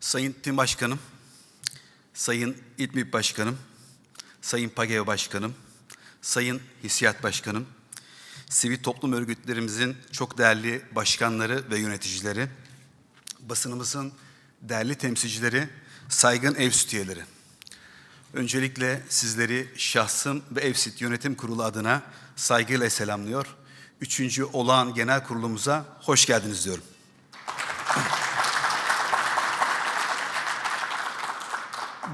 Sayın Tim Başkanım, Sayın İTMİP Başkanım, Sayın PAGEO Başkanım, Sayın Hissiyat Başkanım, sivil toplum örgütlerimizin çok değerli başkanları ve yöneticileri, basınımızın değerli temsilcileri, saygın ev üyeleri. Öncelikle sizleri şahsım ve Evsit Yönetim Kurulu adına saygıyla selamlıyor. Üçüncü olağan genel kurulumuza hoş geldiniz diyorum.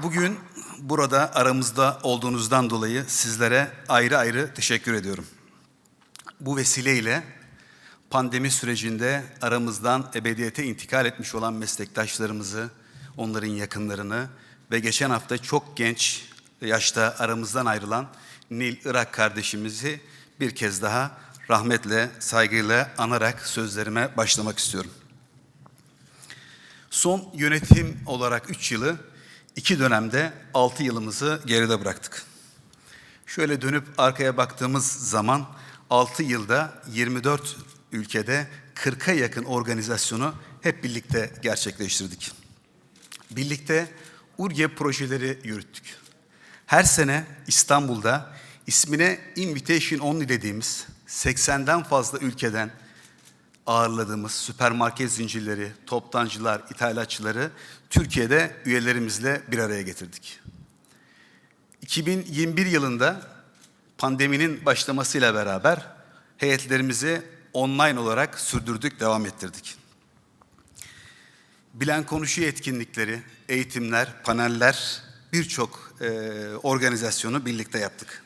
Bugün burada aramızda olduğunuzdan dolayı sizlere ayrı ayrı teşekkür ediyorum. Bu vesileyle pandemi sürecinde aramızdan ebediyete intikal etmiş olan meslektaşlarımızı, onların yakınlarını ve geçen hafta çok genç yaşta aramızdan ayrılan Nil Irak kardeşimizi bir kez daha rahmetle, saygıyla anarak sözlerime başlamak istiyorum. Son yönetim olarak 3 yılı, iki dönemde 6 yılımızı geride bıraktık. Şöyle dönüp arkaya baktığımız zaman 6 yılda 24 ülkede 40'a yakın organizasyonu hep birlikte gerçekleştirdik. Birlikte URGE projeleri yürüttük. Her sene İstanbul'da ismine Invitation Only dediğimiz 80'den fazla ülkeden ağırladığımız süpermarket zincirleri, toptancılar, ithalatçıları Türkiye'de üyelerimizle bir araya getirdik. 2021 yılında pandeminin başlamasıyla beraber heyetlerimizi online olarak sürdürdük, devam ettirdik. Bilen konuşuyor etkinlikleri, eğitimler, paneller, birçok e, organizasyonu birlikte yaptık.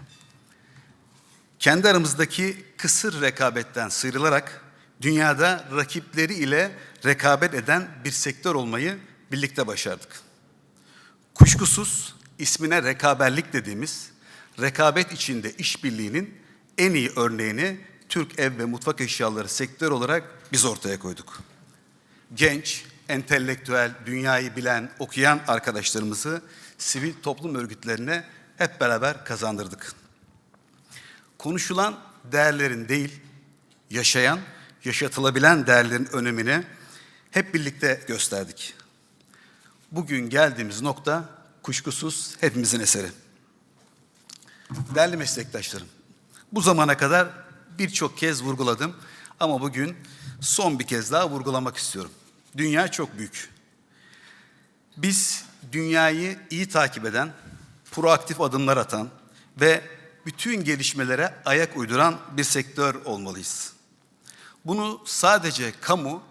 Kendi aramızdaki kısır rekabetten sıyrılarak dünyada rakipleri ile rekabet eden bir sektör olmayı birlikte başardık. Kuşkusuz ismine rekaberlik dediğimiz rekabet içinde işbirliğinin en iyi örneğini Türk ev ve mutfak eşyaları sektör olarak biz ortaya koyduk. Genç, entelektüel, dünyayı bilen, okuyan arkadaşlarımızı sivil toplum örgütlerine hep beraber kazandırdık. Konuşulan değerlerin değil, yaşayan, yaşatılabilen değerlerin önemini hep birlikte gösterdik. Bugün geldiğimiz nokta kuşkusuz hepimizin eseri. Değerli meslektaşlarım, bu zamana kadar birçok kez vurguladım ama bugün son bir kez daha vurgulamak istiyorum. Dünya çok büyük. Biz dünyayı iyi takip eden, proaktif adımlar atan ve bütün gelişmelere ayak uyduran bir sektör olmalıyız. Bunu sadece kamu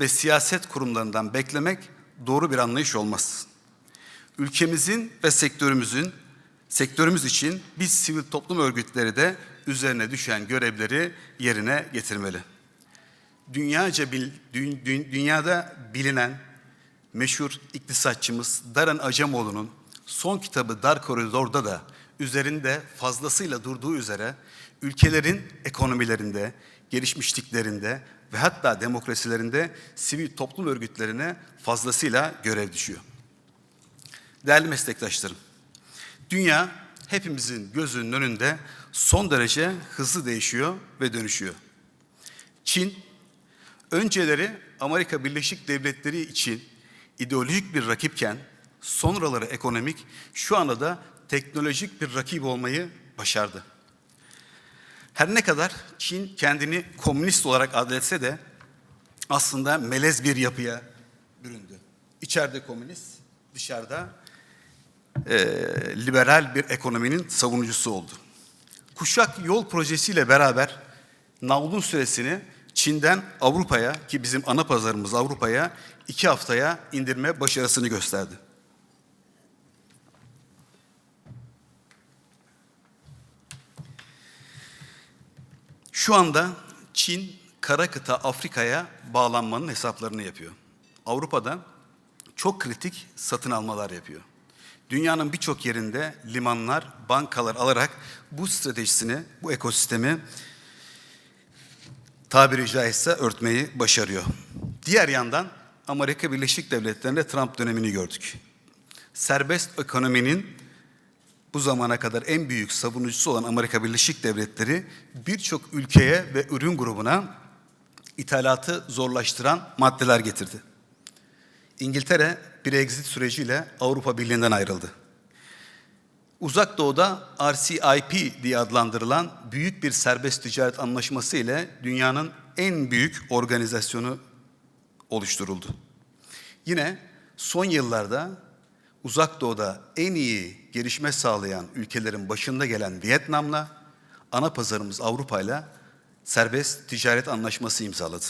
ve siyaset kurumlarından beklemek doğru bir anlayış olmaz. Ülkemizin ve sektörümüzün sektörümüz için biz sivil toplum örgütleri de üzerine düşen görevleri yerine getirmeli. Dünyaca bil, dü, dü, dünyada bilinen meşhur iktisatçımız Darren Acemoğlu'nun son kitabı Dar Koridor'da da üzerinde fazlasıyla durduğu üzere ülkelerin ekonomilerinde, gelişmişliklerinde ve hatta demokrasilerinde sivil toplum örgütlerine fazlasıyla görev düşüyor. Değerli meslektaşlarım, dünya hepimizin gözünün önünde son derece hızlı değişiyor ve dönüşüyor. Çin, önceleri Amerika Birleşik Devletleri için ideolojik bir rakipken, sonraları ekonomik, şu anda da teknolojik bir rakip olmayı başardı. Her ne kadar Çin kendini komünist olarak adletse de aslında melez bir yapıya büründü. İçeride komünist, dışarıda e, liberal bir ekonominin savunucusu oldu. Kuşak Yol projesiyle beraber navlun süresini Çin'den Avrupa'ya ki bizim ana pazarımız Avrupa'ya iki haftaya indirme başarısını gösterdi. Şu anda Çin kara kıta Afrika'ya bağlanmanın hesaplarını yapıyor. Avrupa'da çok kritik satın almalar yapıyor. Dünyanın birçok yerinde limanlar, bankalar alarak bu stratejisini, bu ekosistemi tabiri caizse örtmeyi başarıyor. Diğer yandan Amerika Birleşik Devletleri'nde Trump dönemini gördük. Serbest ekonominin bu zamana kadar en büyük savunucusu olan Amerika Birleşik Devletleri birçok ülkeye ve ürün grubuna ithalatı zorlaştıran maddeler getirdi. İngiltere Brexit süreciyle Avrupa Birliği'nden ayrıldı. Uzak Doğu'da RCIP diye adlandırılan büyük bir serbest ticaret anlaşması ile dünyanın en büyük organizasyonu oluşturuldu. Yine son yıllarda Uzak Doğu'da en iyi gelişme sağlayan ülkelerin başında gelen Vietnam'la ana pazarımız Avrupa'yla serbest ticaret anlaşması imzaladı.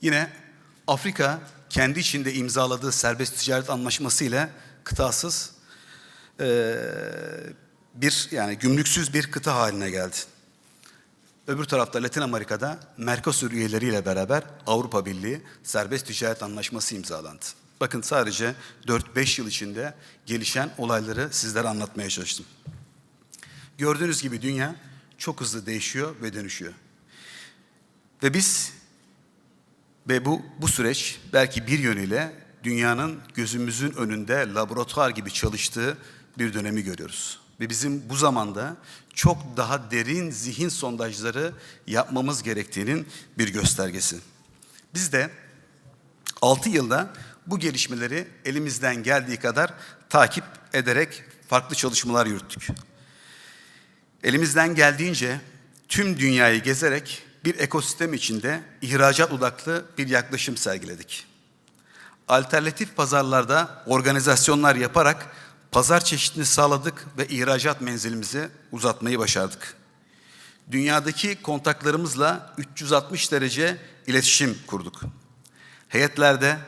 Yine Afrika kendi içinde imzaladığı serbest ticaret anlaşması ile kıtasız bir yani gümrüksüz bir kıta haline geldi. Öbür tarafta Latin Amerika'da Mercosur üyeleriyle beraber Avrupa Birliği serbest ticaret anlaşması imzalandı. Bakın sadece 4-5 yıl içinde gelişen olayları sizlere anlatmaya çalıştım. Gördüğünüz gibi dünya çok hızlı değişiyor ve dönüşüyor. Ve biz ve bu bu süreç belki bir yönüyle dünyanın gözümüzün önünde laboratuvar gibi çalıştığı bir dönemi görüyoruz. Ve bizim bu zamanda çok daha derin zihin sondajları yapmamız gerektiğinin bir göstergesi. Biz de 6 yılda bu gelişmeleri elimizden geldiği kadar takip ederek farklı çalışmalar yürüttük. Elimizden geldiğince tüm dünyayı gezerek bir ekosistem içinde ihracat odaklı bir yaklaşım sergiledik. Alternatif pazarlarda organizasyonlar yaparak pazar çeşitliliğini sağladık ve ihracat menzilimizi uzatmayı başardık. Dünyadaki kontaklarımızla 360 derece iletişim kurduk. Heyetlerde,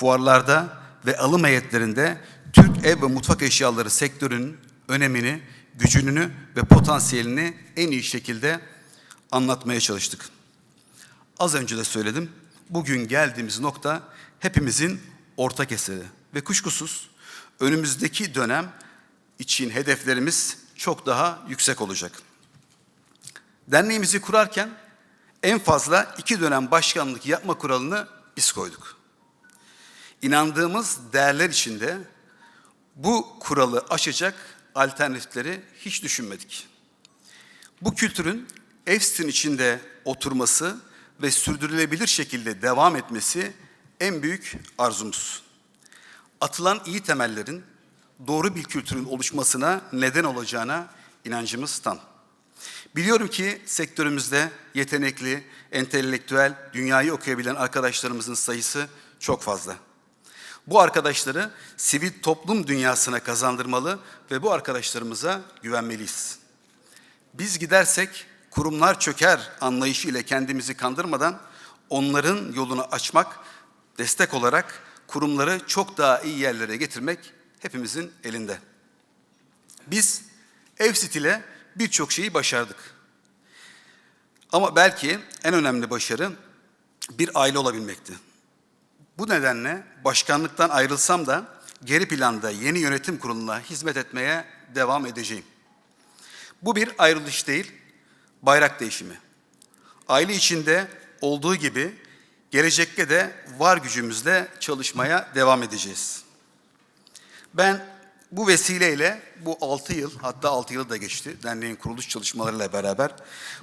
fuarlarda ve alım heyetlerinde Türk ev ve mutfak eşyaları sektörünün önemini, gücünü ve potansiyelini en iyi şekilde anlatmaya çalıştık. Az önce de söyledim. Bugün geldiğimiz nokta hepimizin ortak eseri ve kuşkusuz önümüzdeki dönem için hedeflerimiz çok daha yüksek olacak. Derneğimizi kurarken en fazla iki dönem başkanlık yapma kuralını biz koyduk. İnandığımız değerler içinde bu kuralı aşacak alternatifleri hiç düşünmedik. Bu kültürün EFS'in içinde oturması ve sürdürülebilir şekilde devam etmesi en büyük arzumuz. Atılan iyi temellerin doğru bir kültürün oluşmasına neden olacağına inancımız tam. Biliyorum ki sektörümüzde yetenekli, entelektüel, dünyayı okuyabilen arkadaşlarımızın sayısı çok fazla. Bu arkadaşları sivil toplum dünyasına kazandırmalı ve bu arkadaşlarımıza güvenmeliyiz. Biz gidersek kurumlar çöker anlayışı ile kendimizi kandırmadan onların yolunu açmak, destek olarak kurumları çok daha iyi yerlere getirmek hepimizin elinde. Biz Evsit ile birçok şeyi başardık. Ama belki en önemli başarı bir aile olabilmekti. Bu nedenle başkanlıktan ayrılsam da geri planda yeni yönetim kuruluna hizmet etmeye devam edeceğim. Bu bir ayrılış değil, bayrak değişimi. Aile içinde olduğu gibi gelecekte de var gücümüzle çalışmaya devam edeceğiz. Ben bu vesileyle bu 6 yıl hatta 6 yılı da geçti derneğin kuruluş çalışmalarıyla beraber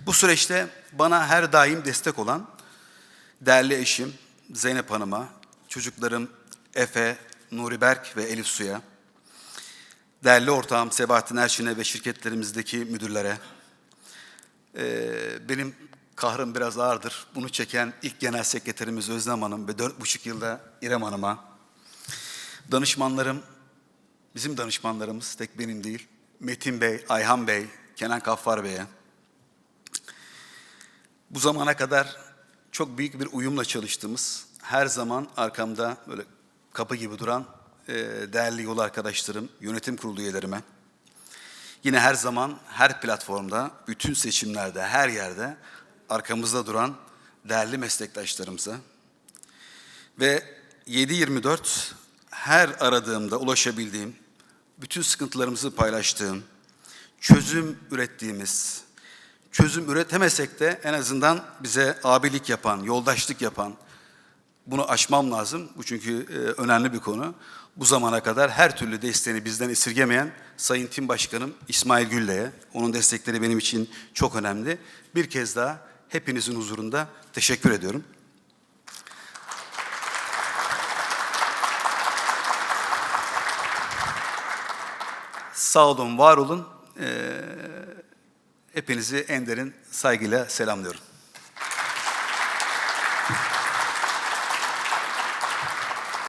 bu süreçte bana her daim destek olan değerli eşim Zeynep Hanım'a, çocuklarım Efe, Nuri Berk ve Elif Su'ya, değerli ortağım Sebahattin Erşin'e ve şirketlerimizdeki müdürlere, ee, benim kahrım biraz ağırdır. Bunu çeken ilk genel sekreterimiz Özlem Hanım ve dört buçuk yılda İrem Hanım'a, danışmanlarım, bizim danışmanlarımız tek benim değil, Metin Bey, Ayhan Bey, Kenan Kaffar Bey'e, bu zamana kadar çok büyük bir uyumla çalıştığımız, her zaman arkamda böyle kapı gibi duran e, değerli yol arkadaşlarım, yönetim kurulu üyelerime, yine her zaman her platformda, bütün seçimlerde, her yerde arkamızda duran değerli meslektaşlarımıza ve 7-24 her aradığımda ulaşabildiğim, bütün sıkıntılarımızı paylaştığım, çözüm ürettiğimiz, çözüm üretemesek de en azından bize abilik yapan, yoldaşlık yapan, bunu aşmam lazım. Bu çünkü e, önemli bir konu. Bu zamana kadar her türlü desteğini bizden esirgemeyen Sayın Tim Başkanım İsmail Gülle'ye, onun destekleri benim için çok önemli. Bir kez daha hepinizin huzurunda teşekkür ediyorum. Sağ olun, var olun. Ee, hepinizi en derin saygıyla selamlıyorum.